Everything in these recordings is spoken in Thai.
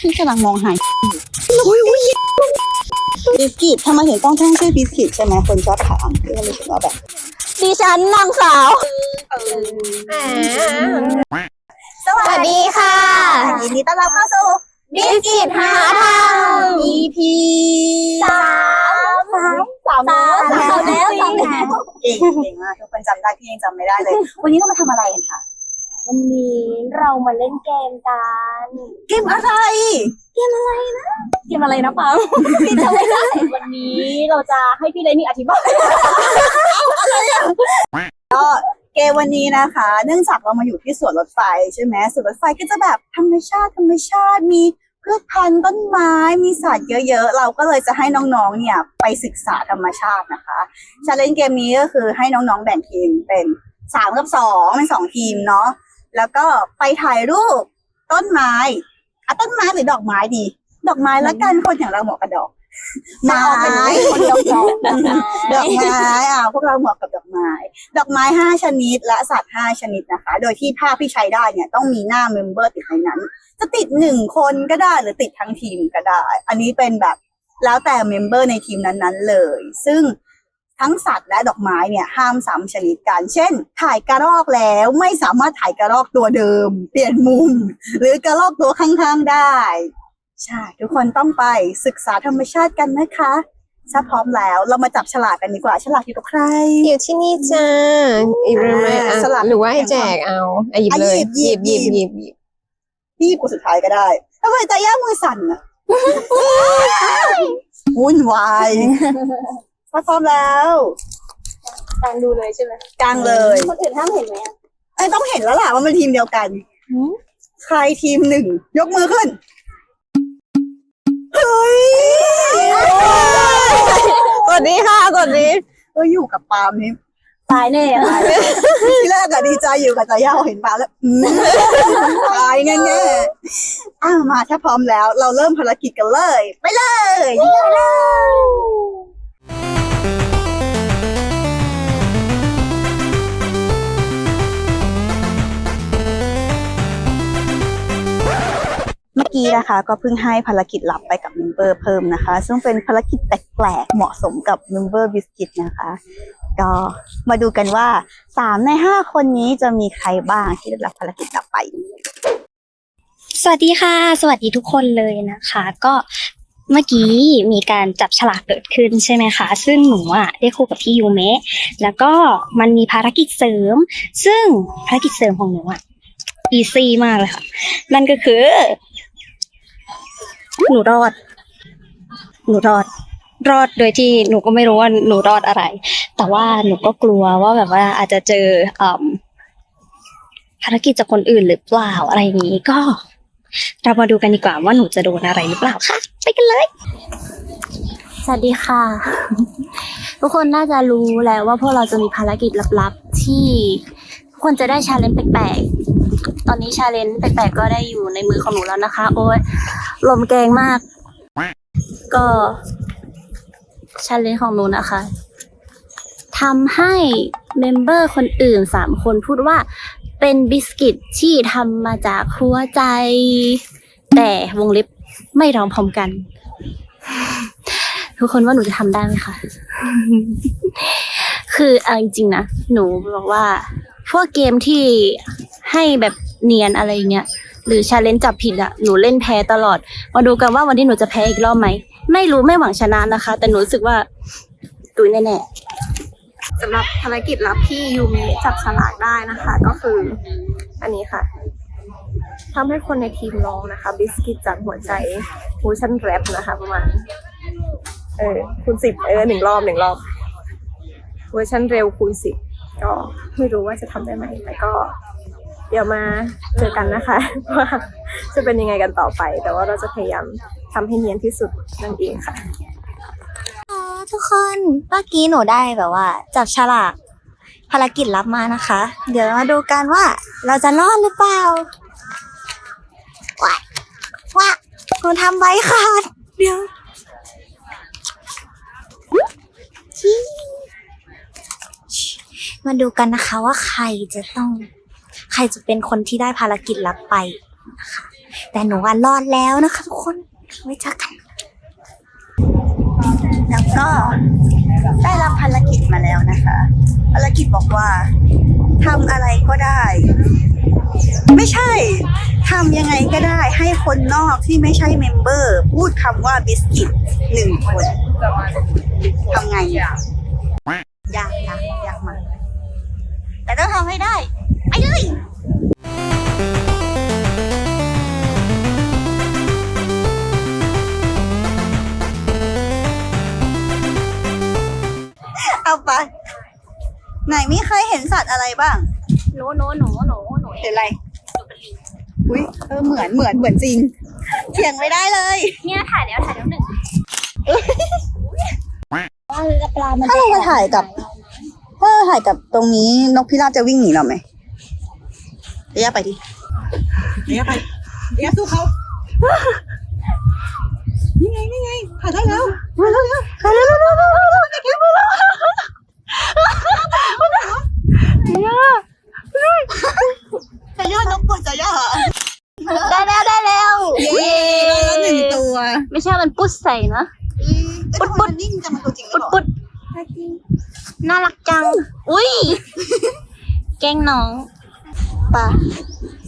พี่กำลังมองหาอุ้ยอุ้ยบิสกิตทำไมถึงต้องตั้งชื่อบิสกิตใช่ไหมคนชอบถามพี่ก็เลยรู้สึกว่าแบบดิฉันนางสาว สวัสดีค่ะยินดีต้อนรับเข้าสู่บิสกิตหาทาง EP สามสามสามแล้วสามแล้วสามแล้วเก่งเก่งมากทุกคนจำได้พี่ยังจำไม่ได้เลย วันนี้เรามาทำอะไรกันคะ วันนี้เรามาเล่นเกมกัน เกมอะไรเกมอะไรนะปังพี่จำไม่ได้ วันนี้เราจะให้พี่เลนี่อธิบายก็เกมวันนี้นะคะ เนื่องจากเรามาอยู่ที่สวนรถไฟใช่ไหมสวนรถไฟก็จะแบบธรรมชาติธรรมชาติมีพืชพันธุ์ต้นไม้มีสัตว์เยอะๆ เราก็เลยจะให้น้องๆ เนี่ยไปศึกษาธรรมชาตินะคะชาเลนจ์เกมนี้ก็คือให้น้องๆ แบ่งทีมเป็นสามกับสองเป็นสองทีมเนาะ แล้วก็ไปถ่ายรูปต้นไม้อะต้นไม้หรือดอกไม้ดี ดอกไม้ละกันคนอย่างเราเหมาะกับดอกไม้คนดอกดอกดอกไม้อะพวกเราเหมาะกับดอกไม้ ดอกไม้ห้าชนิด และสัตว์ห้าชนิดนะคะ โดยที่ภาพที่ใช้ได้เนี่ยต้องมีหน้าเมมเบอร์ติดในนั้น จะติดหนึ่งคนก็ได้หรือติดทั้งทีมก็ได้ อันนี้เป็นแบบแล้วแต่เมมเบอร์ในทีมนั้นๆเลย ซึ่ง ทั้งสัตว์และดอกไม้เนี่ยห้ามซ้ำชนิดกัน เช่น ถ่ายกระรอกแล้วไม่สามารถถ่ายกระรอกตัวเดิม เปลี่ยนมุม หรือกระรอกตัวข้างๆได้ ใช่ ทุกคนต้องไปศึกษาธรรมชาติกันนะคะถ้าพร้อมแล้วเรามาจับฉลากกันดีกว่าฉลากอยู่กับใคร อยู่ที่นี่จ้าหยิบเลยไหมอ่าอะสลับหรือว่าให้แจกเอาอะหยิบเลยอะหยิบหยิบหยิบหยิบพี่กูสุดท้ายก็ได้ทำไมใจย่ามือสั่นอะวุ่นวาย ถ้าพร้อมแล้วกางดูเลยใช่ไหมกลางเลยคนอื่นห้ามเห็นไหมอะไอ้ยต้องเห็นแล้วล่ะว่ามันทีมเดียวกันใครทีมหนึ่ง ยกมือขึ้น เฮ้ยสวัสดีค่ะสวัสดีเอออยู่กับปาล์มนี่ ตายแน่ตายที่แรกอะดีใจอยู่กับใจย่าพอเห็นปาล์มแล้วอืมตายแน่ๆอ้าวมาถ้าพร้อมแล้ว เราเริ่มภารกิจกันเลย ไปเลยไปเลย กี้นะคะก็เพิ่งให้ภารกิจลับไปกับเมมเบอร์เพิ่มนะคะ ซึ่งเป็นภารกิจแปลกๆเหมาะสมกับเมมเบอร์บิสกิตนะคะ ก็มาดูกันว่าสามในห้าคนนี้จะมีใครบ้างที่ได้รับภารกิจลับไป สวัสดีค่ะ สวัสดีทุกคนเลยนะคะ ก็เมื่อกี้มีการจับฉลากเกิดขึ้นใช่ไหมคะ ซึ่งหนูอะได้คู่กับพี่ยูเมะแล้วก็มันมีภารกิจเสริม ซึ่งภารกิจเสริมของหนูอะอีซี่มากเลยค่ะ นั่นก็คือ หนูรอด หนูรอด รอดโดยที่หนูก็ไม่รู้ว่าหนูรอดอะไร แต่ว่าหนูก็กลัวว่าแบบว่าอาจจะเจอภารกิจจากคนอื่นหรือเปล่าอะไรอย่างนี้ก็ เรามาดูกันดีกว่าว่าหนูจะโดนอะไรหรือเปล่าค่ะ ไปกันเลย สวัสดีค่ะ ทุกคนน่าจะรู้แล้วว่าพวกเราจะมีภารกิจลับๆที่ทุกคนจะได้ชาเลนจ์แปลก อนนี้ชาเลนจ์แปลกๆก็ได้อยู่ในมือของหนูแล้วนะคะ โอ้ยลมแกงมาก ก็ชาเลนจ์ของหนูนะคะทำให้เมมเบอร์คนอื่นสามคนพูดว่าเป็นบิสกิตที่ทำมาจากหัวใจ แต่วงเล็บไม่ร้องพร้อมกัน ทุกคนว่าหนูจะทำได้ไหมคะคือเอาจริงๆนะ หนูบอกว่า พวกเกมที่ให้แบบ เนียนอะไรเงี้ยหรือชาเลนจ์จับผิดอะหนูเล่นแพ้ตลอด มาดูกันว่าวันนี้หนูจะแพ้อีกรอบไหม ไม่รู้ไม่หวังชนะนะคะ แต่หนูรู้สึกว่าตุยแน่สำหรับภารกิจลับที่ยูมะจับฉลากได้นะคะ ก็คือ อันนี้ค่ะทำให้คนในทีมร้องนะคะ บิสกิตจากหัวใจฟูชั่นแรปนะคะ ประมาณ เออคูณสิบเออหนึ่งรอบหนึ่งรอบเวอร์ชันเร็วคูณสิบก็ไม่รู้ว่าจะทำได้ไหมแต่ก็ ดี๋ยวมาเจอกันนะคะว่าจะเป็นยังไงกันต่อไป แต่ว่าเราจะพยายามทำให้เนียนที่สุดนั่นเองค่ะทุกคนเมื่อกี้หนูได้แบบว่า จับฉลากภารกิจลับมานะคะ เดี๋ยวมาดูกันว่า เราจะรอดหรือเปล่าว้าว้าหนูทำใบขาดเดี๋ยวมาดูกันนะคะว่าใครจะต้อง ใครจะเป็นคนที่ได้ภารกิจลับไปนะคะ แต่หนูว่ารอดแล้วนะคะทุกคนไว้เจอกัน แล้วก็ได้รับภารกิจมาแล้วนะคะ ภารกิจบอกว่าทำอะไรก็ได้ ไม่ใช่ทำยังไงก็ได้ ให้คนนอกที่ไม่ใช่เมมเบอร์ พูดคำว่าบิสกิตหนึ่งคนทำไงอยากยากยากมากแต่ต้องทำให้ได้ ไปเลยเอาไป ไหนมีใครเห็นสัตว์อะไรบ้าง หนูหนูหนูหนูหนูเห็นอะไร อุ้ยเออเหมือนเหมือนเหมือนจริงเถียงไม่ได้เลยเนี่ยถ่ายแล้วถ่ายแล้วหนึ่งว่าปลามันถ้าเรามาถ่ายกับ ถ้าเราถ่ายกับตรงนี้นกพิราบจะวิ่งหนีเราไหม ระยะไปดิระยะไประยะสู้เขานี่ไงนี่ไงถ่ายได้แล้วมาแล้วแล้วถ่ายแล้วแล้วแล้วแล้วแล้วเก็บมาแล้วจะย่อนกปวดจะย่อได้แล้วได้แล้วเย้ได้แล้วหนึ่งตัว ไม่ใช่มันปุ๊ดใส่นะปุ๊ดปุ๊ดนิ่งจังมันตัวจริงหรือปุ๊ดเปล่าปุ๊ดน่ารักจัง อุ้ย แกล้งน้อง ปะ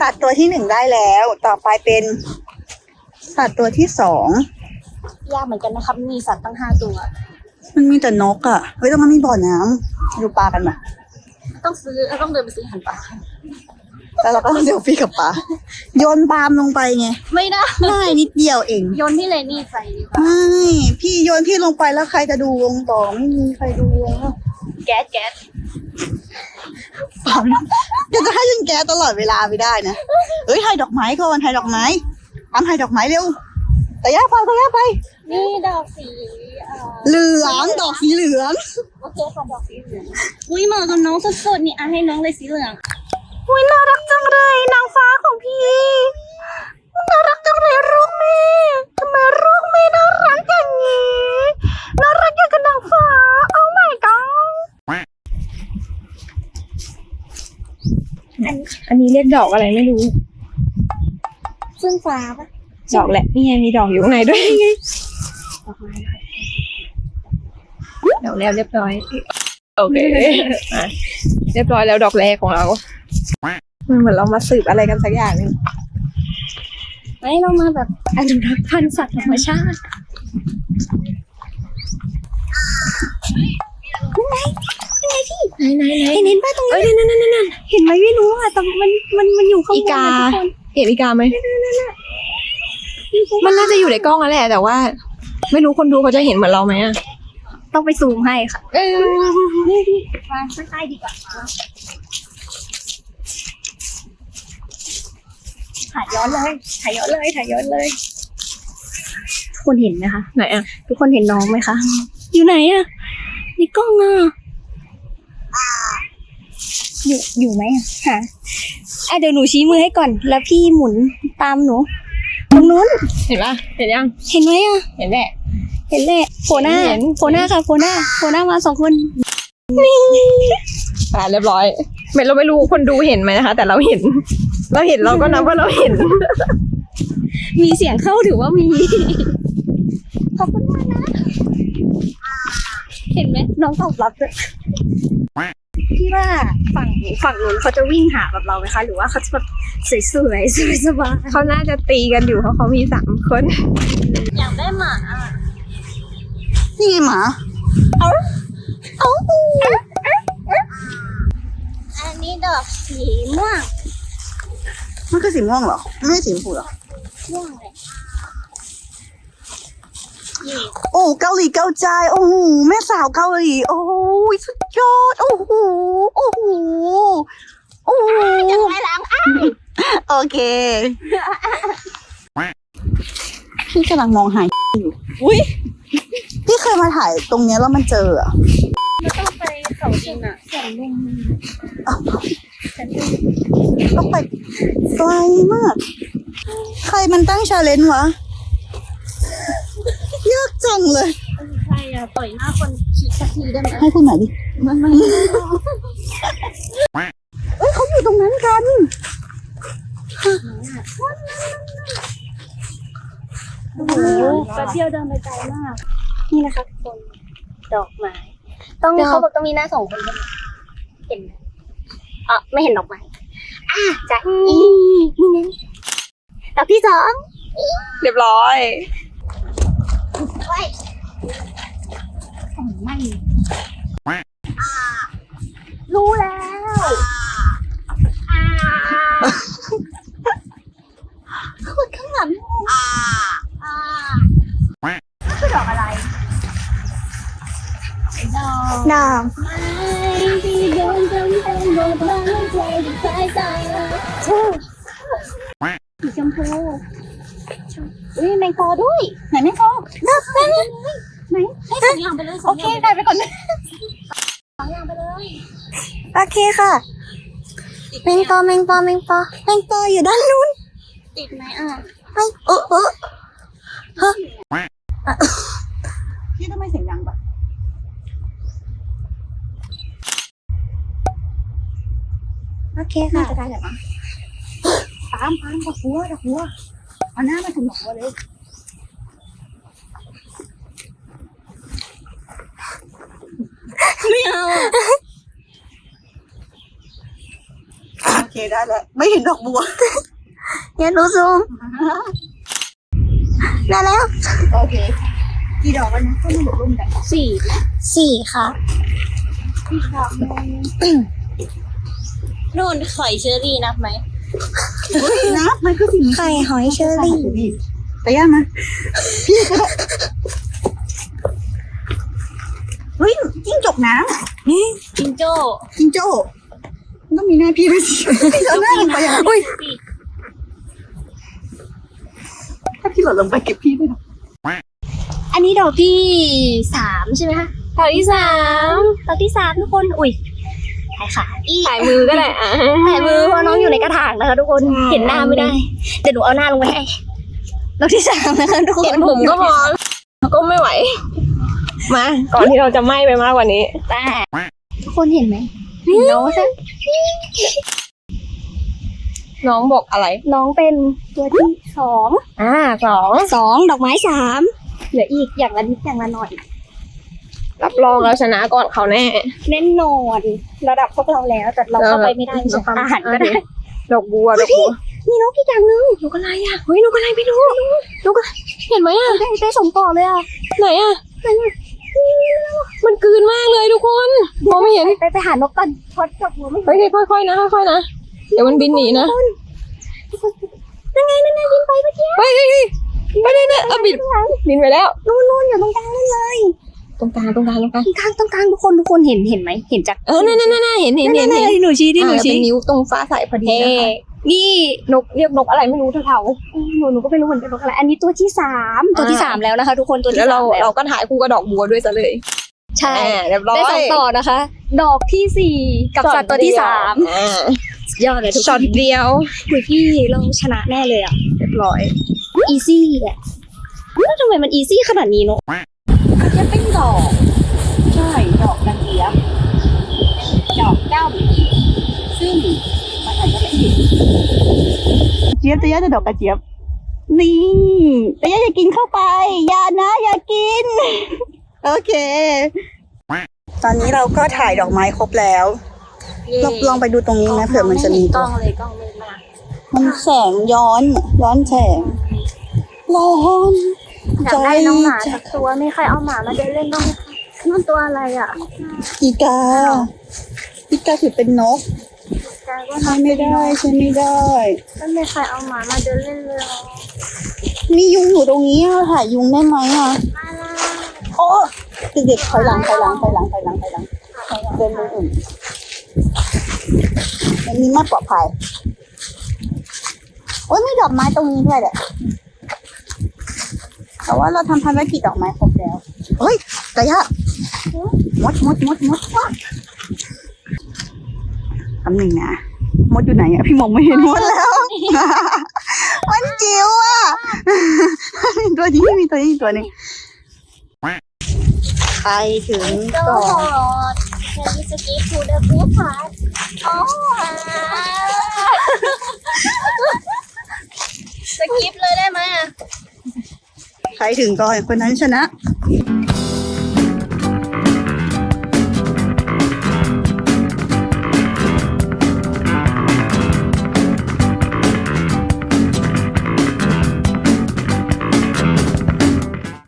สัตว์ตัวที่หนึ่งได้แล้ว ต่อไปเป็น สัตว์ตัวที่สองยากเหมือนกันนะครับ มีสัตว์ตั้งห้าตัว มันมีแต่นกอะ่ะเฮ้ยแต้องมันมีบ่อน้ำดูปลากันมาต้องซื้อต้องเดินไปซื้ออาหันปลาแล้วเราก็ต้องเซลฟี่กับปลาโยนปลามลงไปไงไม่ได้ง่ายนิดเดียวเองโยนที่เลนี่ใส่ดีกว่าไม่พี่โยนพี่ลงไปแล้วใครจะดูวงต่อไม่มีใครดูวงอะแก๊สแก๊ส ปลามเดี๋ยวจะให้ยิงแกสตลอดเวลาไม่ได้นะเอ้ยถ่ายดอกไม้ก่อนถ่ายดอกไม้ปามถ่ายดอกไม้เร็วแต่ย่าไปแต่ย่าไป นี่ดอกสีเอ่อเหลืองดอกสีเหลืองโอเคค่ะดอกสีเหลืองอุ้ยเหมาะกับน้องสุดๆนี่อะให้น้องเลยสีเหลืองอุ้ยน่ารักจังเลยนางฟ้าของพี่น่ารักจังเลยลูกแม่ทำไมลูกแม่น่ารักอย่างนี้น่ารักอย่างกับนางฟ้าโอ้ my god อั นนี้เรียกดอกอะไรไม่รู้เฟื่องฟ้าปะดอกแหละนี่ไงมีดอกอยู่ข้างในด้วยไงดอกแล้วเรียบร้อย โอเคอะเรียบร้อยแล้วดอกแรกของเรามันเหมือนเรามาสืบอะไรกันสักอย่างหนึงไม่เรามาแบบอนุรักษ์พันธุ์สัตว์ธรรมชาติ ไหนไหนไหนเห็นเห็นป้าตรงเอ้นี้ยนั่นนั่นนั่นนั่นเห็นไหมไม่รู้อะแต่มันมันมันอยู่ข้างบนอีกา นะทุคนเห็นอีกาไหมมันน่าจะอยู่ในกล้องแล้วแหละ แต่ว่า ไม่รู้คนดูเขาจะเห็นเหมือนเราไหมอะต้องไปซูมให้ค่ะเออมาใกล้ๆดีกว่าถ่ายย้อนเลยถ่ายย้อนเลยถ่ายย้อนเลยทุกคนเห็นไหมคะ ไหนอะทุกคนเห็นน้องไหมคะ อยู่ไหนอะ ในกล้องอะอยู่อยู่ไหมอะหาอะเดี๋ยวหนูชี้มือให้ก่อน แล้วพี่หมุนตามหนู ตรงนู้น เห็นปะเห็นยัง เห็นไหมอะเห็นแหละ เห็นแหละโผล่หน้าเห็น โผล่หน้าค่ะโผล่หน้าโผล่หน้ามาสองคนอ่าเรียบร้อย ไม่เราไม่รู้คนดูเห็นไหมนะคะ แต่เราเห็น เราเห็นเราก็นับว่าเราเห็น มีเสียงเข้าถือว่ามี ขอบคุณมากนะ เห็ นไหมน้องตอบรับด้วยพี่ว่าฝั่งฝั่งนู้นเขาจะวิ่งหาแบบเราไหมคะ หรือว่าเขาจะแบบสวยๆสวยสบายเขาน่าจะตีกันอยู่เพราะเขามีสามคน อยากได้หมานี่ไงหมาอันนี้ดอกสีม่วงมันคือสีม่วงเหรอ ไม่ใช่สีชมพูเหรอม่วงเลย โอ้เกาหลีเกาใจ โอ้โหแม่สาวเกาหลี โอ้ยสุดยอด โอ้โหโอ้โหโอ้โหจะไปล้างอะโอเค พี่กำลังมองหายอยู่อุ้ยพี่เคยมาถ่ายตรงเนี้ยแล้วมันเจออะไม่ต้องไปเขาดินอะแสนลุงอ้าวต้องไปไกลมาก ใครมันตั้งชาเลนจ์วะ ยากจังเลย ใครอะต่อยหน้าคนขี่สักทีได้ไหมให้คุณหน่อยดิมันมันเอ้ยเขาอยู่ตรงนั้นกันโอ้โหแป๊บเดียวเดินไปไกลมาก นี่นะคะทุกคนดอกไม้ ต้องดอกเขาบอกต้องมีหน้าสองคนด้วยเห็นไหมอะไม่เห็นดอกไม้อะจะอีนี่ไงดอกที่สอง เรียบร้อย ไม่รู้แล้วขุดข้างหลังคือดอกอะไรดอกสีชมพูอุ้ยแมงปอด้วย ไหนไม่พอ ไหนให้สองอย่างไปเลยสโอองอเคย่างได้ไปก่อนสองอย่างไปเลยโอเคค่ะแมงปอแมงปอแมงปอแมงปออยู่ด้านนู้นติดไหมอะไอ้เออเออพี่ทำไมเสียงดังแบบโอเคน่าค่ะจะได้แหละมั้งตามตามดอกบัวดอกบัวเอาหน้ามาถึงดอกบัวเลย ไม่เอาโอเคได้แล้ว ไม่เห็นดอกบัวอย่ารู้ซูมได้แล้ว โอเค กี่ดอกแล้วนะก็มาร่วมกันสี่สี่ค่ะ พี่ดอกนึงนู่นข่อยเชอรี่นับไหมเฮ้ยนะมันคือสิ่งไข่หอยเชอรี่แต่ย่ามาพี่ก็ได้เฮ้ยจิ้งจกน้ำนี่จิงโจ้จิงโจ้มันต้องมีหน้าพี่ด้วยสิพี่เอาหน้าลงไปอย่างนั้นอุ้ยถ้าพี่หล่นลงไปเก็บพี่ด้วยนะอันนี้ดอกที่สามใช่ไหมคะดอกที่สามดอกที่สามทุกคน อุ้ยถ่ายขาอีถ่ายมือก็ได้อะถ่ายมือเพราะน้องอยู่ในกระถางนะคะทุกคน เห็นหน้าไม่ได้ เดี๋ยวหนูเอาหน้าลงไปให้ดอกที่สามนะคะทุกคน เห็นผมก็พอก็ไม่ไหว มา ก่อนที่เราจะไหม้ไปมากกว่านี้แต่ทุกคนเห็นไหมเห็นน้องคะน้องบอกอะไร น้องเป็นตัวที่สองอ่าสองสองดอกไม้สามเหลืออีกอย่างละนิดอย่างละหน่อย รับรองเราชนะก่อนเขาแน่ แน่นอนระดับพวกเราแล้วแต่เราเข้าไปไม่ได้ใช่ไหมอาหารก็ได้ดอกบัวดอกบัวมีนกอีกอย่างหนึงนกอะไรอะเฮ้ยนกอะไรไม่รู้นกอะไรเห็นไหมอะได้ได้สมต่อเลยอะไหนอะ มันกลืนมากเลยทุกคนมองไม่เห็นไปไปหานกก่อนพอดกับหัวไม่เฮ้ยค่อยๆนะค่อยๆนะเดี๋ยวมันบินหนีนะนั่นไงนั่นไงบินไปเมื่อกี้เฮ้ยเฮ้ยเฮ้ยไปเลยนะเอาบินบินไปแล้วนู่นนู่นอยู่ตรงกลางนั่นเลยตรงกลางตรงกลางตรงกลางตรงกลางตรงกลางทุกคนทุกคนเห็นเห็นไหมเห็นจากเออนั่นนั่นนั่นเห็นเห็นเห็นนั่เห็นๆที่หนูชี้ที่หนูอ่าชี้เป็นนิ้วตรงฟ้าใสพอดีเฮ้นะคะ นี่นกเรียกนกอะไรไม่รู้เท่าหนูหนูก็ไม่รู้เหมือนกันนกอะไร อันนี้ตัวที่สามตัวที่สามแล้วนะคะ ทุกคนตัวๆที่แล้วเราสามแล้วเราก็ถ่ายคู่กับดอกบัวด้วยซะเลยใช่อ่าเรียบร้อยได้สองต่อนะคะ ดอกที่สี่กับสัตว์ตัวที่สามอ่าสุดยอดเลยทุกคช็อนตเดียวคุยพี่เราชนะแน่เลยอะ เรียบร้อย อีซี่อะแล้วทำไมมันอีซี่ขนาดนี้เนาะจะเป็นดอก ใช่ ดอกกระเจี๊ยบดอกเจ้าซึ่ง เห็นเจี๊ยบแต่ย่าจะดอกกระเจี๊ยบ นี่แต่ย่าอย่ากินเข้าไป อย่านะ อย่ากิน โอเค ตอนนี้เราก็ถ่ายดอกไม้ครบแล้วลองลองไปดูตรงนี้นะเผื่อมันจะมีกตัล้วองเลยกล้องเลยมากมันแสงย้อนย้อนแสงร้อนอยากได้น้องหมาสักตัวมีใครเอาหมามาเดินเล่นบ้างไหมคะนั่นตัวอะไรอะ อีกา อีกาถือเป็นนกกาย ว่าใช้ไม่ได้ใช้ไม่ได้ ไม่มีใครเอาหมามาเดินเล่นเลยเหรอมียุงอยู่ตรงนี้อะถ่ายยุงได้ไหมอะมาละโอ้เด็กๆถอยหลังถอยหลังถอยหลังถอยหลังถอยหลังเดินไปอื่นมันมีไม่ปลอดภัยโอ้ยมีดอกไม้ตรงนี้ด้วยแหละแต่ว่าเราทำภารกิจดอกไม้ครบแล้ว เฮ้ยกระยะมดมดมดมดมด คำหนึ่งนะ มดอยู่ไหนอะพี่มองไม่เห็นมดแล้ว มันจิ๋วอะมีตัวนี้มีตัวนี้อีกตัวหนึงไปถึงโดก่อน ดเธอมีสกีทูเดอร์บูพาร์ทอ๋อสกิปเลยได้ไหมอะรถึงก่อนคนนั้นชนะ